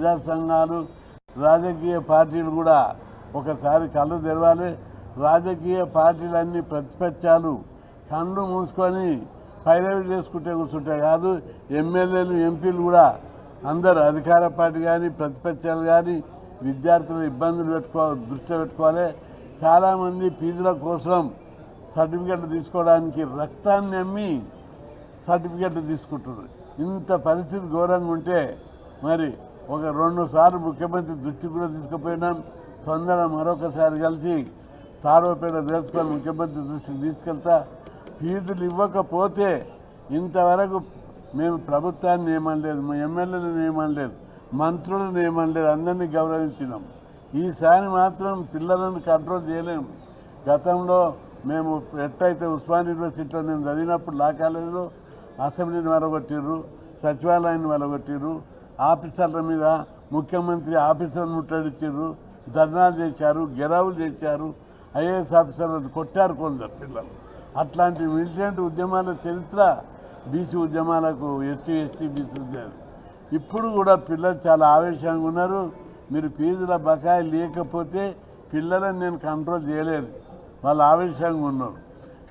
ప్రజా సంఘాలు రాజకీయ పార్టీలు కూడా ఒకసారి కళ్ళు తెరవాలి. రాజకీయ పార్టీలన్నీ ప్రతిపక్షాలు కళ్ళు మూసుకొని పైరవి చేసుకుంటే కూర్చుంటే కాదు ఎమ్మెల్యేలు ఎంపీలు కూడా అందరూ అధికార పార్టీ కానీ ప్రతిపక్షాలు కానీ విద్యార్థుల ఇబ్బందులు పెట్టుకో దృష్టి పెట్టుకోవాలి. చాలామంది ఫీజుల కోసం సర్టిఫికెట్లు తీసుకోవడానికి రక్తాన్ని అమ్మి సర్టిఫికెట్లు తీసుకుంటున్నారు. ఇంత పరిస్థితి ఘోరంగా ఉంటే మరి ఒక రెండు సార్లు ముఖ్యమంత్రి దృష్టి కూడా తీసుకుపోయినాం. తొందర మరొకసారి కలిసి తాడోపేట వేసుకొని ముఖ్యమంత్రి దృష్టికి తీసుకెళ్తా. ఫీజులు ఇవ్వకపోతే ఇంతవరకు మేము ప్రభుత్వాన్ని నియమనలేదు మా ఎమ్మెల్యేలు నియమనలేదు మంత్రులు నియమనలేదు అందరినీ గౌరవించినాం. ఈసారి మాత్రం పిల్లలను కంట్రోల్ చేయలేము గతంలో మేము ఎట్టయితే ఉస్మాన్ యూనివర్సిటీలో నేను చదివినప్పుడు లా కాలేజీలో అసెంబ్లీని వెలగొట్టిర్రు సచివాలయాన్ని వెలగొట్టిర్రు ఆఫీసర్ల మీద ముఖ్యమంత్రి ఆఫీసర్లు ముట్టడిచ్చారు ధర్నాలు చేశారు గెరావులు చేశారు ఐఏఎస్ ఆఫీసర్లను కొట్టారు కొందరు పిల్లలు. అట్లాంటి మిలిటెంట్ ఉద్యమాల చరిత్ర బీసీ ఉద్యమాలకు ఎస్సీ ఎస్టీ బీసీ ఉద్యమాలు ఇప్పుడు కూడా పిల్లలు చాలా ఆవేశంగా ఉన్నారు. మీరు ఫీజుల బకాయి లేకపోతే పిల్లలను నేను కంట్రోల్ చేయలేను. వాళ్ళు ఆవేశంగా ఉన్నారు.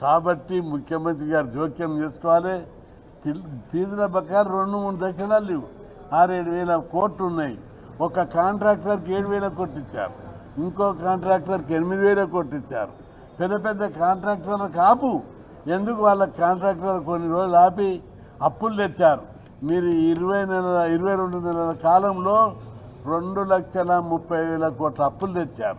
కాబట్టి ముఖ్యమంత్రి గారు జోక్యం చేసుకోవాలి. పిల్- ఫీజుల బకాయిలు రెండు మూడు దశలాలు లేవు. ఆరేడు వేల కోట్లు ఉన్నాయి ఒక కాంట్రాక్టర్కి ఏడు వేల కోట్లు ఇచ్చారు ఇంకో కాంట్రాక్టర్కి ఎనిమిది వేల కోట్లు ఇచ్చారు పెద్ద పెద్ద కాంట్రాక్టర్లకు ఆపు ఎందుకు వాళ్ళ కాంట్రాక్టర్లు కొన్ని రోజులు ఆపి అప్పులు తెచ్చారు? మీరు ఇరవై నెలల ఇరవై రెండు నెలల కాలంలో రెండు లక్షల ముప్పై వేల కోట్ల అప్పులు తెచ్చారు.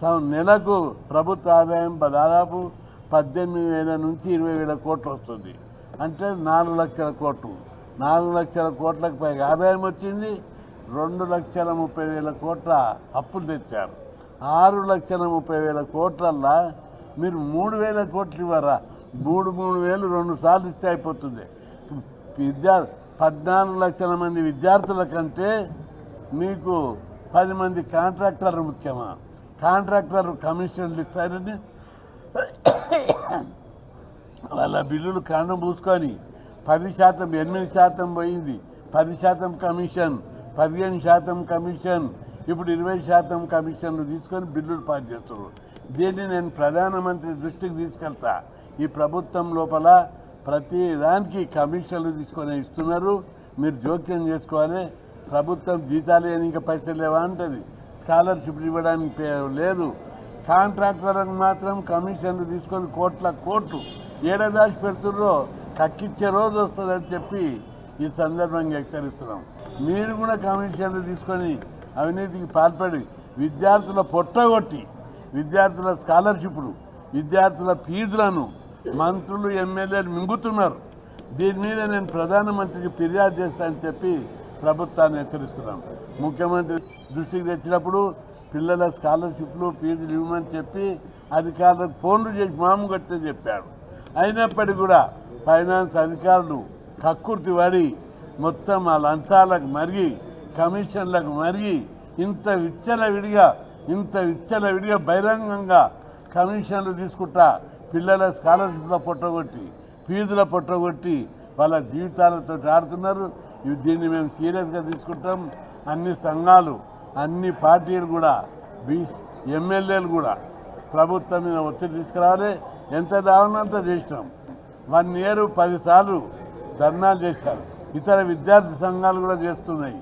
సం- నెలకు ప్రభుత్వ ఆదాయం దాదాపు పద్దెనిమిది వేల నుంచి ఇరవై వేల కోట్లు వస్తుంది. అంటే నాలుగు లక్షల కోట్లు. నాలుగు లక్షల కోట్లకు పైగా ఆదాయం వచ్చింది. రెండు లక్షల ముప్పై వేల కోట్ల అప్పులు తెచ్చారు. ఆరు లక్షల ముప్పై వేల కోట్లల్లా మీరు మూడు వేల కోట్లు ఇవ్వరా? మూడు మూడు వేలు రెండు సార్లు ఇస్తే అయిపోతుంది. విద్యా పద్నాలుగు లక్షల మంది విద్యార్థుల కంటే మీకు పది మంది కాంట్రాక్టర్లు ముఖ్యమా? కాంట్రాక్టర్ కమిషన్లు ఇస్తారని వాళ్ళ బిల్లులు కాండం పూసుకొని పది శాతం ఎనిమిది శాతం పోయింది. పది శాతం కమిషన్ పదిహేను శాతం కమిషన్ ఇప్పుడు ఇరవై శాతం కమిషన్లు తీసుకొని బిల్లులు పాస్ చేస్తున్నారు. దీన్ని నేను ప్రధానమంత్రి దృష్టికి తీసుకెళ్తా. ఈ ప్రభుత్వం లోపల ప్రతి దానికి కమిషన్లు తీసుకొని ఇస్తున్నారు. మీరు జోక్యం చేసుకోవాలి. ప్రభుత్వం జీతాలు ఇవ్వని ఇంకా పైసలు లేవా అంటది. స్కాలర్షిప్ ఇవ్వడానికి లేదు. కాంట్రాక్టర్లకు మాత్రం కమిషన్లు తీసుకొని కోట్ల కోట్లు ఏడాదాచి పెడుతుర్రో? కక్కిచ్చే రోజు వస్తుందని చెప్పి ఈ సందర్భంగా హెచ్చరిస్తున్నాం. మీరు కూడా కమిషన్లు తీసుకొని అవినీతికి పాల్పడి విద్యార్థుల పొట్టగొట్టి విద్యార్థుల స్కాలర్షిప్లు విద్యార్థుల ఫీజులను మంత్రులు ఎమ్మెల్యేలు మింగుతున్నారు. దీని మీద నేను ప్రధానమంత్రికి ఫిర్యాదు చేస్తానని చెప్పి ప్రభుత్వాన్ని హెచ్చరిస్తున్నాం. ముఖ్యమంత్రి దృష్టికి తెచ్చినప్పుడు పిల్లల స్కాలర్షిప్లు ఫీజులు ఇవ్వమని చెప్పి అధికారులకు ఫోన్లు చేసి మాము కట్టే చెప్పాడు. అయినప్పటికీ కూడా ఫైనాన్స్ అధికారులు కక్కుర్తి పడి మొత్తం ఆ లంచాలకు మరిగి కమిషన్లకు మరిగి ఇంత విచ్చలవిడిగా ఇంత విచ్చలవిడిగా బహిరంగంగా కమిషన్లు తీసుకుంటా పిల్లల స్కాలర్షిప్ల పొట్టగొట్టి ఫీజుల పొట్టగొట్టి వాళ్ళ జీవితాలతో ఆడుతున్నారు. దీన్ని మేము సీరియస్గా తీసుకుంటాం. అన్ని సంఘాలు అన్ని పార్టీలు కూడా బీ ఎమ్మెల్యేలు కూడా ప్రభుత్వం మీద ఒత్తిడి తీసుకురావాలి. ఎంత దావనంత చేసినాం. వన్ ఇయర్ పదిసార్లు ధర్నాలు చేశారు. ఇతర విద్యార్థి సంఘాలు కూడా చేస్తున్నాయి.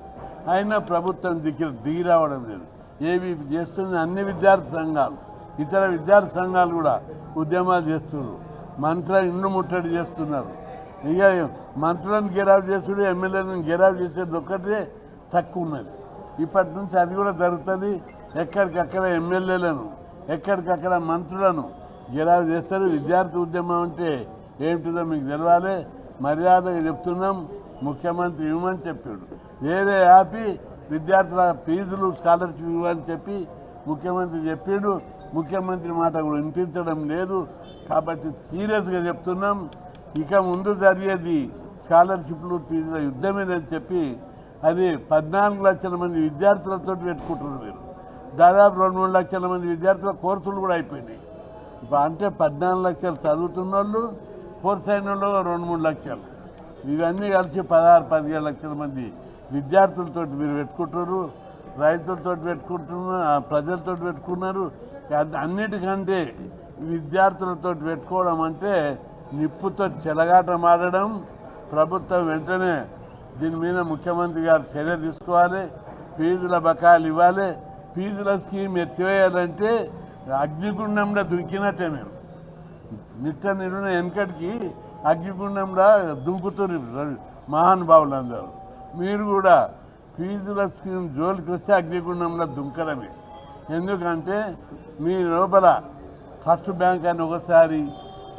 అయినా ప్రభుత్వం దిగి దిగి రావడం లేదు. ఏవి చేస్తుంది అన్ని విద్యార్థి సంఘాలు ఇతర విద్యార్థి సంఘాలు కూడా ఉద్యమాలు చేస్తున్నారు. మంత్ర ఇండ్లు ముట్టడి చేస్తున్నారు. ఇక మంత్రులను గెరావు చేసుడు ఎమ్మెల్యేలను గెరావు చేసేది ఒక్కటే తక్కువ ఉన్నది. ఇప్పటి నుంచి అది కూడా జరుగుతుంది. ఎక్కడికక్కడ ఎమ్మెల్యేలను ఎక్కడికక్కడ మంత్రులను గిరాజు చేస్తారు. విద్యార్థి ఉద్యమం అంటే ఏమిటిదో మీకు తెలవాలి. మర్యాదగా చెప్తున్నాం. ముఖ్యమంత్రి ఇవ్వమని చెప్పాడు. వేరే ఆపి విద్యార్థుల ఫీజులు స్కాలర్షిప్ ఇవ్వని చెప్పి ముఖ్యమంత్రి చెప్పాడు. ముఖ్యమంత్రి మాట కూడా వినిపించడం లేదు. కాబట్టి సీరియస్గా చెప్తున్నాం. ఇక ముందు జరిగేది స్కాలర్షిప్లు ఫీజుల యుద్ధమేనని చెప్పి అది పద్నాలుగు లక్షల మంది విద్యార్థులతో పెట్టుకుంటున్నారు మీరు. దాదాపు రెండు మూడు లక్షల మంది విద్యార్థుల కోర్సులు కూడా అయిపోయినాయి. ఇప్పుడు అంటే పద్నాలుగు లక్షలు చదువుతున్న వాళ్ళు కోర్స్ అయిన రెండు మూడు లక్షలు. ఇవన్నీ కలిసి పదహారు పదిహేడు లక్షల మంది విద్యార్థులతో మీరు పెట్టుకుంటున్నారు రైతులతో పెట్టుకుంటున్నారు ప్రజలతో పెట్టుకున్నారు. అన్నిటికంటే విద్యార్థులతో పెట్టుకోవడం అంటే నిప్పుతో చెలగాట మాడడం ప్రభుత్వం వెంటనే దీని మీద ముఖ్యమంత్రి గారు చర్య తీసుకోవాలి ఫీజుల బకాయిలు ఇవ్వాలి. ఫీజుల స్కీమ్ ఎత్తివేయాలంటే అగ్నిగుండంలో దుంకినట్టే మేము. నిత్య నిరుణ వెనకటికి అగ్నిగుండంలో దుంకుతున్నారు మహానుభావులు అందరూ మీరు కూడా ఫీజుల స్కీమ్ జోలికి వస్తే అగ్నిగుండంలో దుంకడమే. ఎందుకంటే మీ లోపల ఫస్ట్ బ్యాంక్ అని ఒకసారి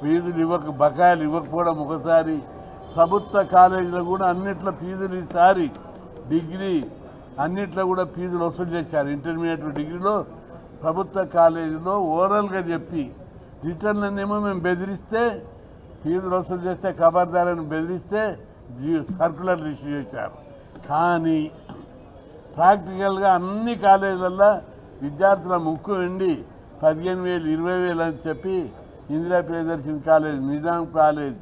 ఫీజులు ఇవ్వక బకాయిలు ఇవ్వకపోవడం ఒకసారి ప్రభుత్వ కాలేజీలో కూడా అన్నిట్లో ఫీజులు ఈసారి డిగ్రీ అన్నిట్లో కూడా ఫీజులు వసూలు చేశారు. ఇంటర్మీడియట్ డిగ్రీలో ప్రభుత్వ కాలేజీలో ఓరల్గా చెప్పి రిటర్న్లనేమో మేము బెదిరిస్తే ఫీజులు వసూలు చేస్తే ఖబర్దారని బెదిరిస్తే జీ- సర్కులర్ ఇష్యూ చేశారు కానీ ప్రాక్టికల్గా అన్ని కాలేజీలలో విద్యార్థుల ముక్కు వెండి పదిహేను వేలు ఇరవై వేలు అని చెప్పి ఇందిరా ప్రియదర్శిని కాలేజ్ నిజాం కాలేజ్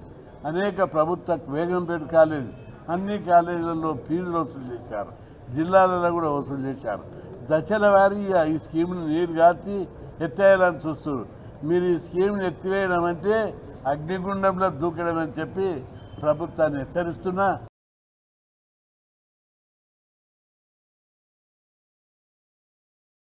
అనేక ప్రభుత్వ వేగంపేట కాలేజ్ అన్ని కాలేజీలలో ఫీజులు వసూలు చేశారు. జిల్లాలలో కూడా వసూలు చేశారు. దశల వారీ ఈ స్కీమ్ని నీరు గార్చి ఎత్తేయాలని చూస్తున్నారు. మీరు ఈ స్కీమ్ని ఎత్తివేయడం అంటే అగ్నిగుండంలో దూకడం అని చెప్పి ప్రభుత్వాన్ని హెచ్చరిస్తున్నా.